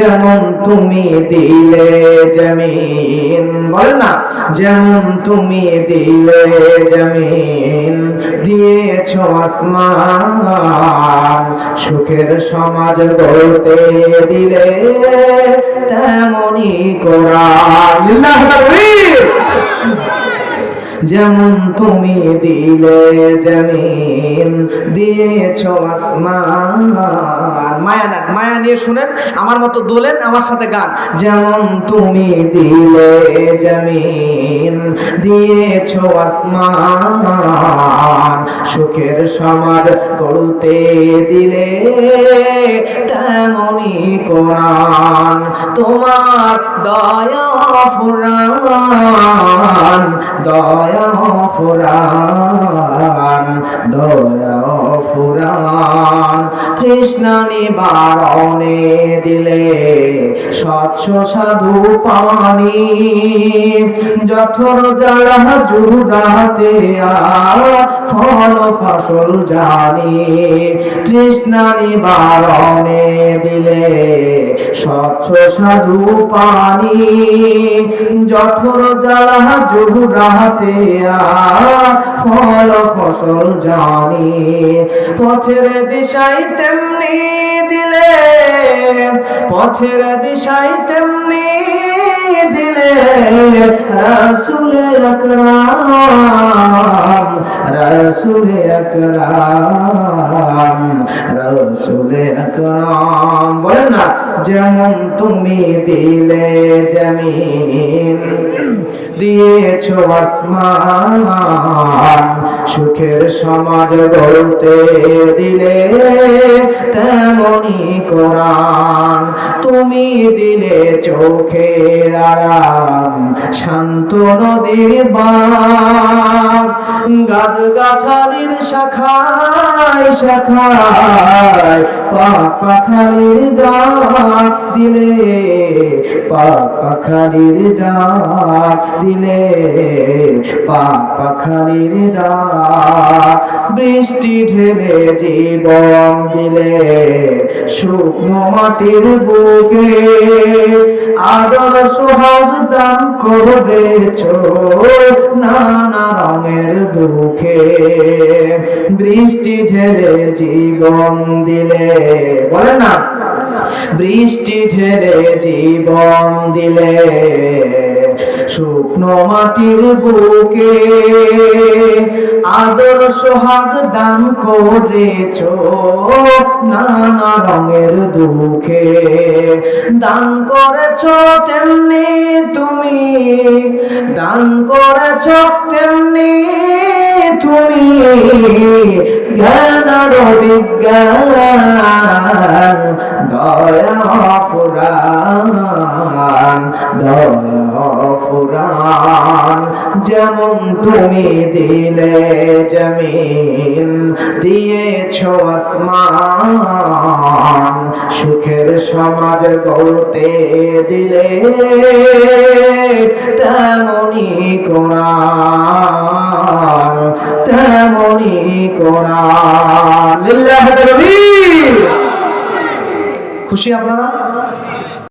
যেমন তুমি দিলে জমিন, বল না? যেমন তুমি দিলে জমিন, দিয়েছ আসমান, সুখের সমাজ গড়তে দিলে তেমনই কোরআন। যেমন তুমি দিলে জমিন দিয়েছ আসমান। মায়া মায়া নিয়ে শুনেন, আমার মতো দোলেন আমার সাথে গান। যেমন তুমি দিলে জমিন, দিয়েছ আসমান। সুখের সমাজ গড়তে দিলে তেমনই কোরআন, তোমার দয়া ফুরান দয়া ফুরান দয়া ফুরান। তৃষ্ণা নিবারণে দিলে স্বচ্ছ সাধু পানি জঠর যারা জুড়াতে ফল ফসল জানি, তৃষ্ণা নিবারণে দিলে স্বচ্ছ সাধু পানি। জঠর জ্বালা রাহাতে ফল ফসল জানি। পথের দিশাই তেমনি দিলে পথের দিশাই তেমনি দিলে রাসুলে আকরাম রাসুলে আকরাম রাসুলে আকরাম। বলে না, যেমন তুমি দিলে জমিন দিয়েছ আসমান, সুখের সমাজ গড়তে দিলে তেমনি কোরআন। তুমি দিলে চোখের আরাম, শান্ত নদীর গাছ গাছালির শাখায় শাখায় পাখালির ডাক দিলে পাখালির ডাক দিলে পাক পাখালির বৃষ্টি ঢেলে জীবন দিলে শুকনো মাটির বুকে আদর সোহাগ দান করেছ নানা রঙের দুঃখে বৃষ্টি ঢেলে জীবন দিলে বলে না? বৃষ্টি ঢেলে জীবন দিলে শুকনো মাটির বুকে আদর সোহাগ দান করেছ, নানা রঙের দুঃখে। দান করেছ তেমনি তুমি, দান করেছ তেমনি তুমি। জ্ঞান বিজ্ঞান দয়া ফুরান দয়া ফুরান যেমন তুমি দিলে জমিন, দিয়েছ আসমান, সুখের সমাজ গড়তে দিলে তেমনি কোরআন তেমনি কোরআন। খুশি আপনারা?